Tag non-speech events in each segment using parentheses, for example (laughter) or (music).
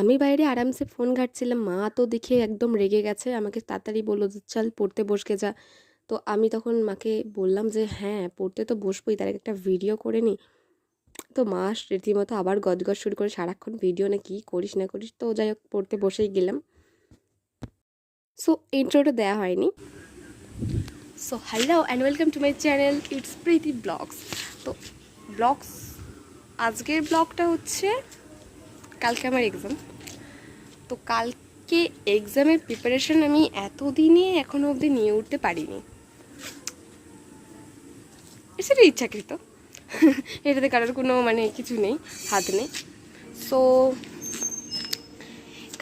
আমি বাইরে আরামসে ফোন ঘাঁটছিলাম, মা তো দেখে একদম রেগে গেছে, আমাকে তাড়াতাড়ি বলল যে, চল পড়তে বসকে যা। তো আমি তখন মাকে বললাম যে হ্যাঁ পড়তে তো বসবোই, তার একটা ভিডিও করে নিই তো মা রীতিমতো আবার গজগজ শুরু করে, সারাক্ষণ ভিডিও না কী করিস না করিস। তো যাই হোক, পড়তে বসেই গেলাম। সো ইন্ট্রোটা দেওয়া হয়নি। So hello and welcome to my channel it's Preeti vlogs তো ব্লগস আজকের ব্লগটা হচ্ছে কালকে আমার এক্সাম তো কালকে এক্সামের প্রিপারেশন আমি এতদিনে এখনও অবধি নিয়ে উঠতে পারিনি। সেটা ইচ্ছাকৃত। (laughs) এটাতে কারোর কোনো মানে কিছু নেই, হাত নেই। সো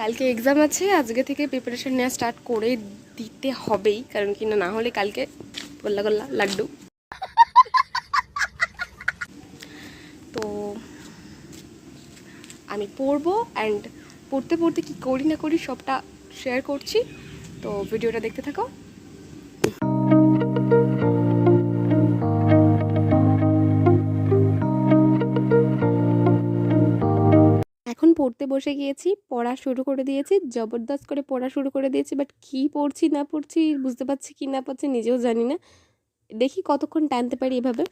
কালকে এক্সাম আছে, আজকে থেকে প্রিপারেশন নেওয়া স্টার্ট করে দিতে হবেই, কারণ কি না হলে কালকে গোল্লা গোল্লা লাড্ডু। (laughs) তো আমি পড়ব অ্যান্ড পড়তে পড়তে কি করি না করি সবটা শেয়ার করছি। তো ভিডিওটা দেখতে থাকো। এখন পড়তে বসে গিয়েছি, পড়া শুরু করে দিয়েছি, জবরদস্ত করে পড়া শুরু করে দিয়েছি বাট কী পড়ছি না পড়ছি বুঝতে পারছি কি না পারছি নিজেও জানি না। দেখি কতক্ষণ টানতে পারি এভাবে।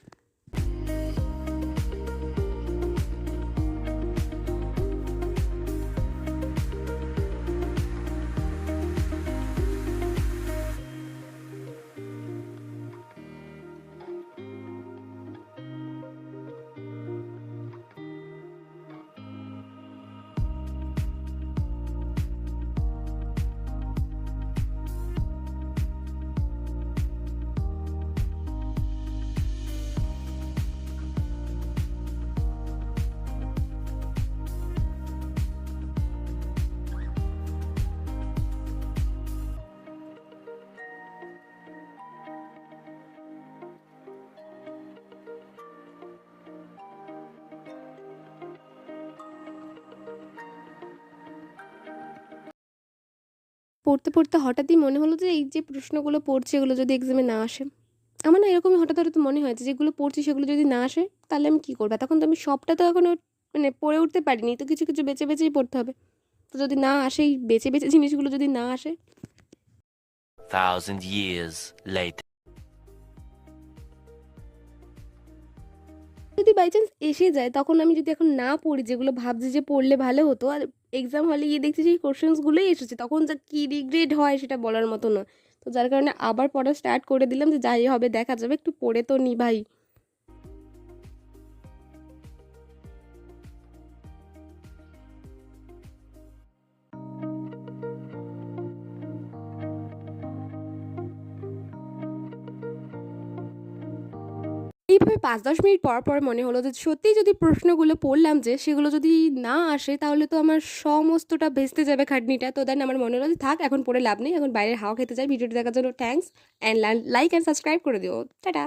পড়তে পড়তে হঠাৎই মনে হলো যে এই যে প্রশ্নগুলো পড়ছে, এগুলো যদি এক্সামে না আসে। আমার না এরকমই হঠাৎ হঠাৎ মনে হয়েছে যেগুলো পড়ছি সেগুলো যদি না আসে, তাহলে আমি কী করব? তখন তো আমি সবটা তো এখনও মানে পড়ে উঠতে পারিনি, তো কিছু কিছু বেছে, বেছেই পড়তে হবে। তো যদি না আসে এই বেছে বেছে জিনিসগুলো যদি না আসে। Thousand years later. যদি বাই চান্স এসে যায়, তখন আমি যদি এখন না পড়ি, যেগুলো ভাবছি যে পড়লে ভালো হতো, আর এক্সাম হলে গিয়ে দেখছি যে কোশ্চেন্সগুলোই এসেছে, তখন যা কী রিগ্রেট হয় সেটা বলার মতো নয়। তো যার কারণে আবার পড়া স্টার্ট করে দিলাম যে যাই হবে, দেখা যাবে, একটু পড়ে তো নি ভাই। এইভাবে পাঁচ দশ মিনিট পর পর মনে হলো যে সত্যিই যদি প্রশ্নগুলো পড়লাম যে সেগুলো যদি না আসে, তাহলে তো আমার সমস্তটা ভেস্তে যাবে খাটনিটা। তো দেন আমার মনে হলো যে থাক, এখন পড়ে লাভ নেই, এখন বাইরের হাওয়া খেতে যাই, ভিডিওটি দেখার জন্য thanks and like and subscribe করে দিও। টাটা!